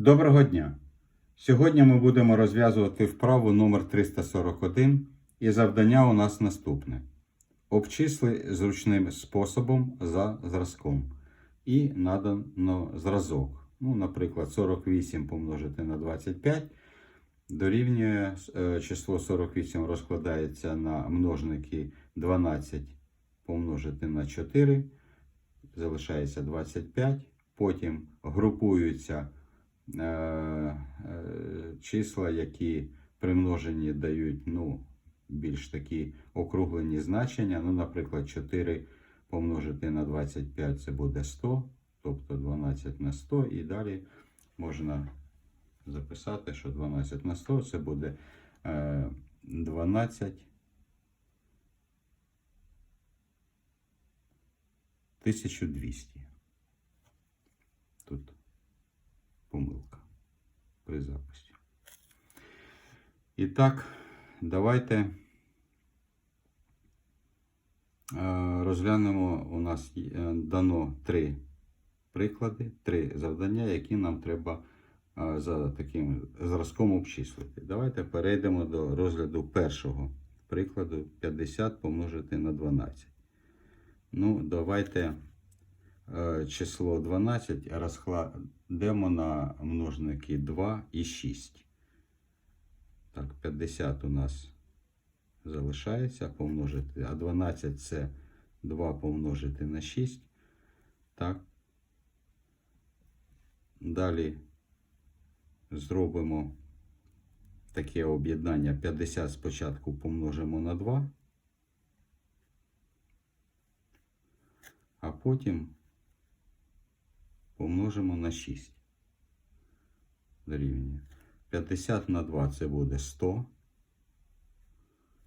Доброго дня! Сьогодні ми будемо розв'язувати вправу номер 341 і завдання у нас наступне. Обчисли зручним способом за зразком. І надано зразок. Ну, наприклад, 48 помножити на 25 дорівнює е, число 48 розкладається на множники 12 помножити на 4, залишається 25. Потім групуються числа, які при множенні дають ну, більш такі округлені значення. Ну, наприклад, 4 помножити на 25 це буде 100, тобто 12 на 100, і далі можна записати, що 12 на 100 це буде е, 12 1200. Тут помилка при записі. І так, давайте е, розглянемо. У нас дано три приклади, три завдання, які нам треба е, за таким зразком обчислити. Давайте перейдемо до розгляду першого прикладу 50 помножити на 12. Ну, давайте е, число 12 розкладемо на множники 2 і 6. Так, 50 у нас залишається помножити, а 12 це 2 помножити на 6. Так. Далі зробимо таке об'єднання 50 спочатку помножимо на 2. а потім помножимо на 6. Дорівнює. 50 на 2 це буде 100.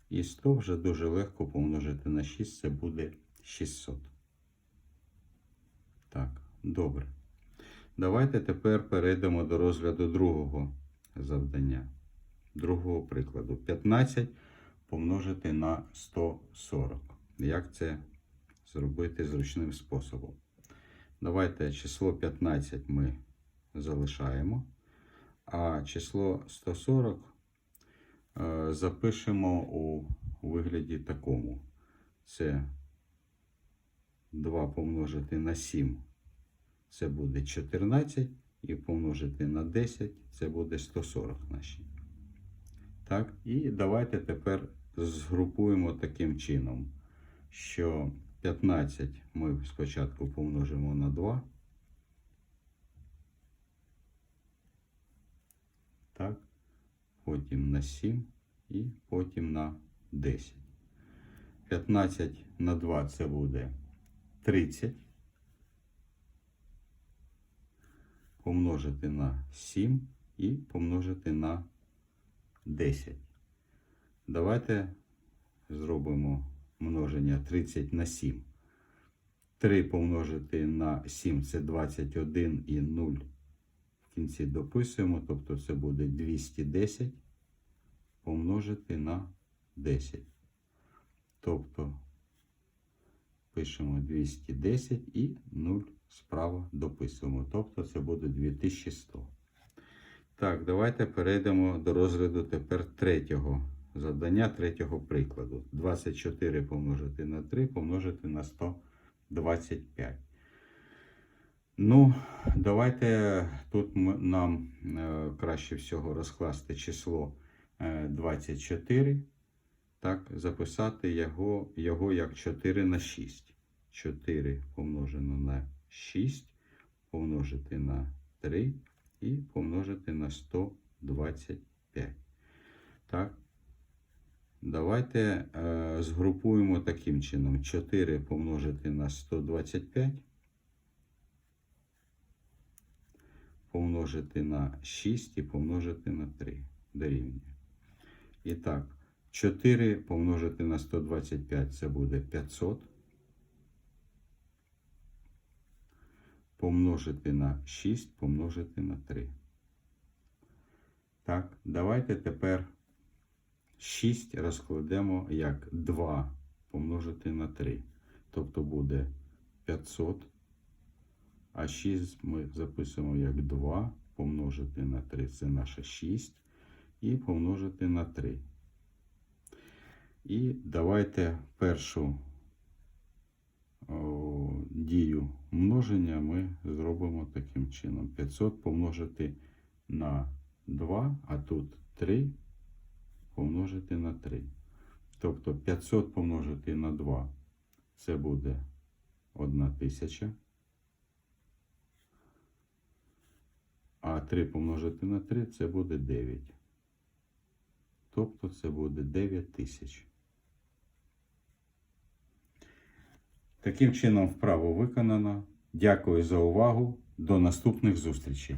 І 100 вже дуже легко помножити на 6, це буде 600. Так, добре. Давайте тепер перейдемо до розгляду другого завдання. Другого прикладу. 15 помножити на 140. Як це зробити зручним способом. Давайте число 15 ми залишаємо, а число 140 е, запишемо у вигляді такому. Це 2 помножити на 7, це буде 14, і помножити на 10, це буде 140 наші. Так, і давайте тепер згрупуємо таким чином, що 15 ми спочатку помножимо на 2. Так. Потім на 7 і потім на 10. 15 на 2 це буде 30. Помножити на 7 і помножити на 10. Давайте зробимо множення 30 на 7. 3 помножити на 7 це 21 і 0 в кінці дописуємо, тобто це буде 210 помножити на 10. Тобто пишемо 210 і 0 справа дописуємо. Тобто це буде 2100. Так, давайте перейдемо до розгляду тепер третього завдання третього прикладу. 24 помножити на 3 помножити на 125. Ну, давайте тут нам е, краще всього розкласти число е, 24. Так, записати його, його як 4 на 6. 4 помножено на 6, помножити на 3 і помножити на 125. Так, Давайте е, згрупуємо таким чином. 4 помножити на 125. Помножити на 6 і помножити на 3. Дорівнює. І так, 4 помножити на 125 це буде 500. Помножити на 6, помножити на 3. Так, давайте тепер 6 розкладемо як 2 помножити на 3. Тобто буде 500. А 6 ми записуємо як 2 помножити. на 3 це наше 6. І помножити на 3. І давайте першу о, дію множення ми зробимо таким чином. 500 помножити на 2, а тут 3 помножити на 3. Тобто 500 помножити на 2 це буде 1000. А 3 помножити на 3 це буде 9. Тобто це буде 9 тисяч. Таким чином вправо виконано. Дякую за увагу. До наступних зустрічей.